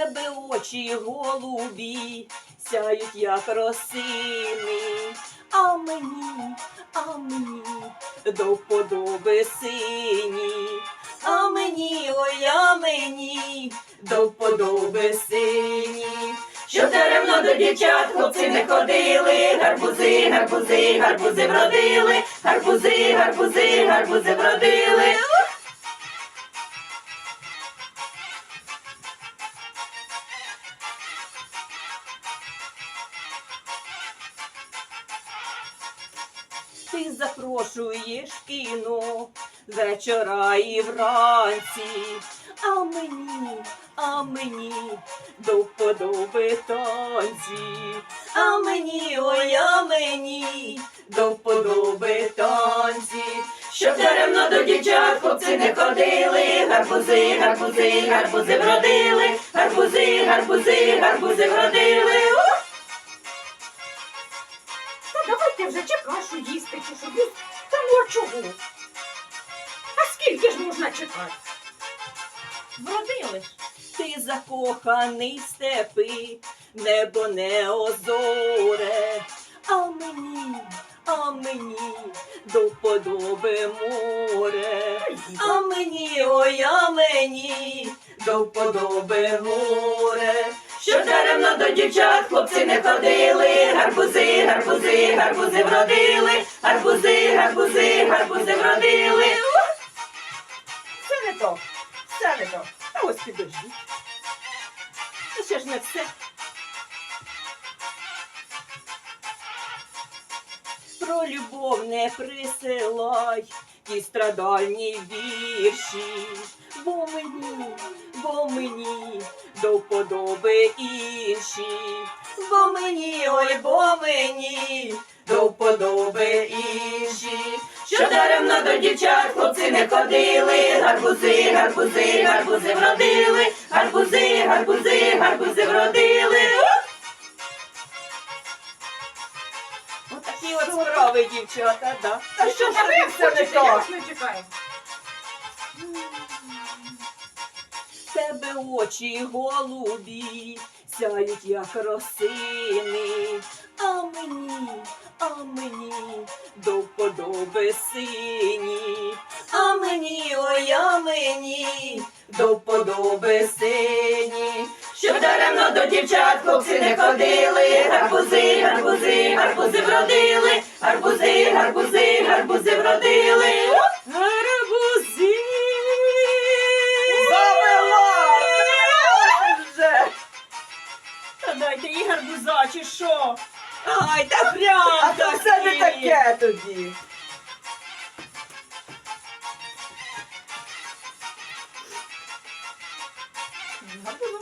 тебе очі голубі, сяють як росини, а мені, а мені до вподоби сині, а мені, ой, а мені до вподоби сині. Що даремно до дівчат хлопці не ходили, гарбузи, гарбузи, гарбузи вродили, гарбузи, гарбузи, гарбузи вродили. Ти запрошуєш кіно вечора і вранці, а мені, а мені до вподоби танці, а мені, ой, а мені до вподоби танці, щоб даремно до дівчат хлопці не ходили, гарбузи, гарбузи, гарбузи вродили, гарбузи, гарбузи, гарбузи вродили. Давайте вже чи кашу їсти, чи їсти. Та ну а чого? А скільки ж можна чекати? Вродили. Ти закоханий степи, небо не озоре, а мені, а мені до вподоби море, а мені, ой, а мені до вподоби море. Даремно до дівчат хлопці не ходили, гарбузи, гарбузи, гарбузи вродили, гарбузи, гарбузи, гарбузи вродили. Це не то. Це не то. Та ось підожди. Це ще ж не все. Про любов не присилай ті страдальні вірші, вподоби інші, бо мені, ой, бо мені до вподоби інші. Що даремно до дівчат хлопці не ходили, гарбузи, гарбузи, гарбузи вродили, гарбузи, гарбузи, гарбузи вродили. Отакі от справи, дівчата, да. Та що ж все не? Так. Тебе очі голубі, сяють як росини, а мені, а мені до вподоби сині, а мені, ой, а мені до вподоби сині. Що даремно до дівчат хлопці не ходили, гарбузи, гарбузи, гарбузи вродили, гарбузи, гарбузи, гарбузи вродили. Ой, та А прям то все не такі. таке тоді. Гарно.